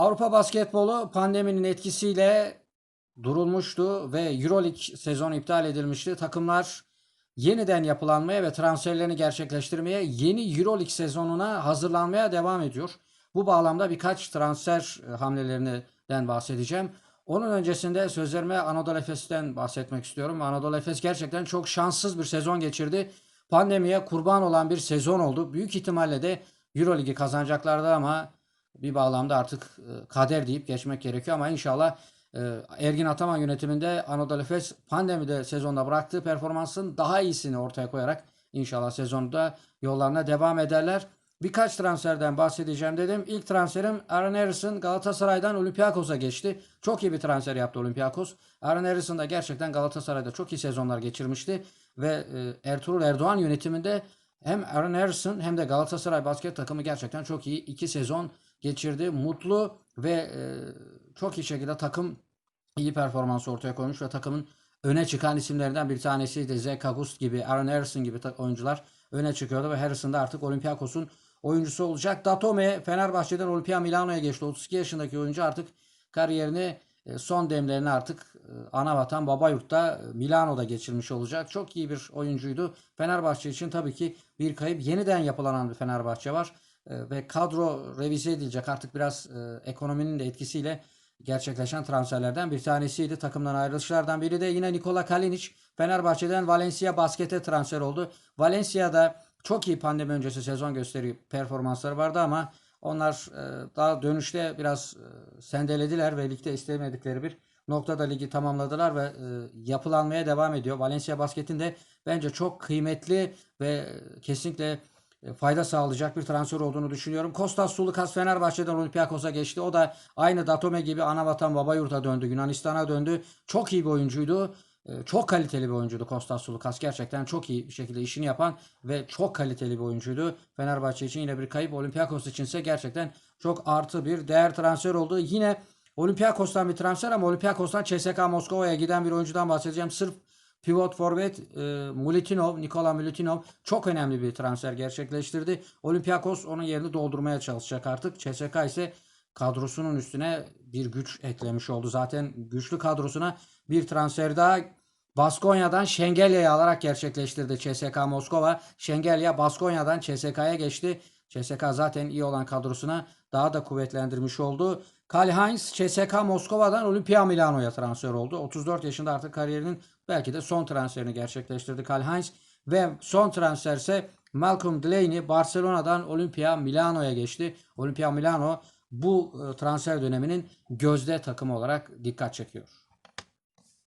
Avrupa basketbolu pandeminin etkisiyle durulmuştu ve Euroleague sezonu iptal edilmişti. Takımlar yeniden yapılanmaya ve transferlerini gerçekleştirmeye yeni Euroleague sezonuna hazırlanmaya devam ediyor. Bu bağlamda birkaç transfer e, hamlelerinden bahsedeceğim. Onun öncesinde sözlerime Anadolu Efes'ten bahsetmek istiyorum. Anadolu Efes gerçekten çok şanssız bir sezon geçirdi. Pandemiye kurban olan bir sezon oldu. Büyük ihtimalle de Euroligi kazanacaklardı ama bir bağlamda artık e, kader deyip geçmek gerekiyor ama inşallah e, Ergin Ataman yönetiminde Anadolu Efes pandemide sezonda bıraktığı performansın daha iyisini ortaya koyarak inşallah sezonda yollarına devam ederler. Birkaç transferden bahsedeceğim dedim. İlk transferim Aaron Harrison Galatasaray'dan Olympiakos'a geçti. Çok iyi bir transfer yaptı Olympiakos. Aaron Harrison da gerçekten Galatasaray'da çok iyi sezonlar geçirmişti ve e, Ertuğrul Erdoğan yönetiminde hem Aaron Harrison hem de Galatasaray basket takımı gerçekten çok iyi iki sezon geçirdi. Mutlu ve e, çok iyi şekilde takım iyi performans ortaya koymuş ve takımın öne çıkan isimlerinden bir tanesiydi. Zach August gibi, Aaron Harrison gibi oyuncular öne çıkıyordu ve Harrison da artık Olympiakos'un oyuncusu olacak. Datome Fenerbahçe'den Olimpia Milano'ya geçti. 32 yaşındaki oyuncu artık kariyerini e, son demlerini artık e, ana vatan baba yurtta e, Milano'da geçirmiş olacak. Çok iyi bir oyuncuydu. Fenerbahçe için tabii ki bir kayıp. Yeniden yapılanan bir Fenerbahçe var. E, Ve kadro revize edilecek artık biraz e, ekonominin de etkisiyle gerçekleşen transferlerden bir tanesiydi. Takımdan ayrılışlardan biri de yine Nikola Kalinic Fenerbahçe'den Valencia Basket'e transfer oldu. Valencia'da çok iyi pandemi öncesi sezon gösteri performansları vardı ama onlar e, daha dönüşte biraz e, sendelediler ve ligde istemedikleri bir noktada ligi tamamladılar ve yapılanmaya devam ediyor. Valencia Basket'in de bence çok kıymetli ve kesinlikle fayda sağlayacak bir transfer olduğunu düşünüyorum. Kostas Sulukas Fenerbahçe'den Olympiakos'a geçti. O da aynı Datome gibi anavatan baba yurta döndü. Yunanistan'a döndü. Çok iyi bir oyuncuydu. E, Çok kaliteli bir oyuncuydu Kostas Sulukas. Gerçekten çok iyi bir şekilde işini yapan ve çok kaliteli bir oyuncuydu. Fenerbahçe için yine bir kayıp. Olympiakos içinse gerçekten çok artı bir değer transfer oldu. Yine Olympiakos'tan bir transfer ama Olympiakos'tan CSKA Moskova'ya giden bir oyuncudan bahsedeceğim. Sırf pivot forvet e, Mulitinov, Nikola Mulitinov çok önemli bir transfer gerçekleştirdi. Olympiakos onun yerini doldurmaya çalışacak artık. CSK ise kadrosunun üstüne bir güç eklemiş oldu. Zaten güçlü kadrosuna bir transfer daha Baskonya'dan Şengelya'yı alarak gerçekleştirdi CSK Moskova. Şengelya Baskonya'dan CSK'ya geçti. CSK zaten iyi olan kadrosuna daha da kuvvetlendirmiş oldu. Karl-Heinz CSK Moskova'dan Olimpia Milano'ya transfer oldu. 34 yaşında artık kariyerinin belki de son transferini gerçekleştirdi Karl-Heinz. Ve son transfer ise Malcolm Delaney Barcelona'dan Olimpia Milano'ya geçti. Olimpia Milano bu e, transfer döneminin gözde takımı olarak dikkat çekiyor.